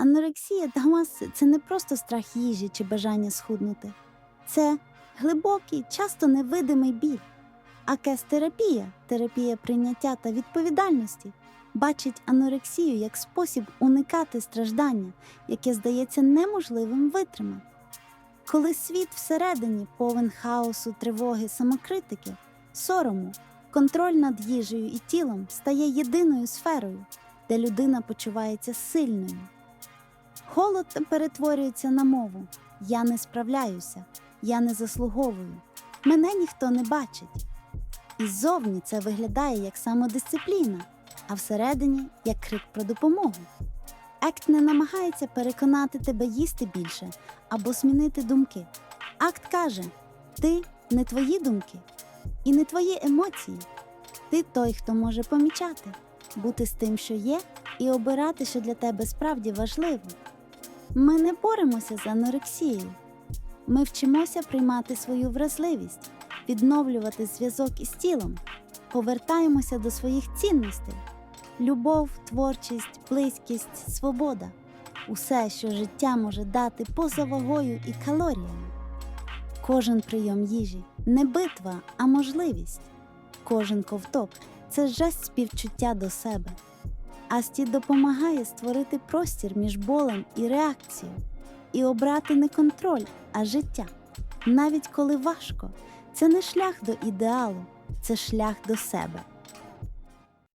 Анорексія та маси це не просто страх їжі чи бажання схуднути. Це глибокий, часто невидимий біль. А кес-терапія, терапія прийняття та відповідальності, бачить анорексію як спосіб уникати страждання, яке здається неможливим витримати. Коли світ всередині повен хаосу, тривоги, самокритики, сорому, контроль над їжею і тілом стає єдиною сферою, де людина почувається сильною. Холод перетворюється на мову Я не справляюся, я не заслуговую, мене ніхто не бачить. І ззовні це виглядає як самодисципліна, а всередині як крик про допомогу. Акт не намагається переконати тебе їсти більше або змінити думки. Акт каже: ти не твої думки і не твої емоції. Ти той, хто може помічати, бути з тим, що є, і обирати, що для тебе справді важливо. Ми не боремося з анорексією. Ми вчимося приймати свою вразливість, відновлювати зв'язок із тілом, повертаємося до своїх цінностей: любов, творчість, близькість, свобода усе, що життя може дати поза вагою і калоріями. Кожен прийом їжі не битва, а можливість. Кожен ковток це жест співчуття до себе. Асті допомагає створити простір між болем і реакцією і обрати не контроль, а життя. Навіть коли важко, це не шлях до ідеалу, це шлях до себе.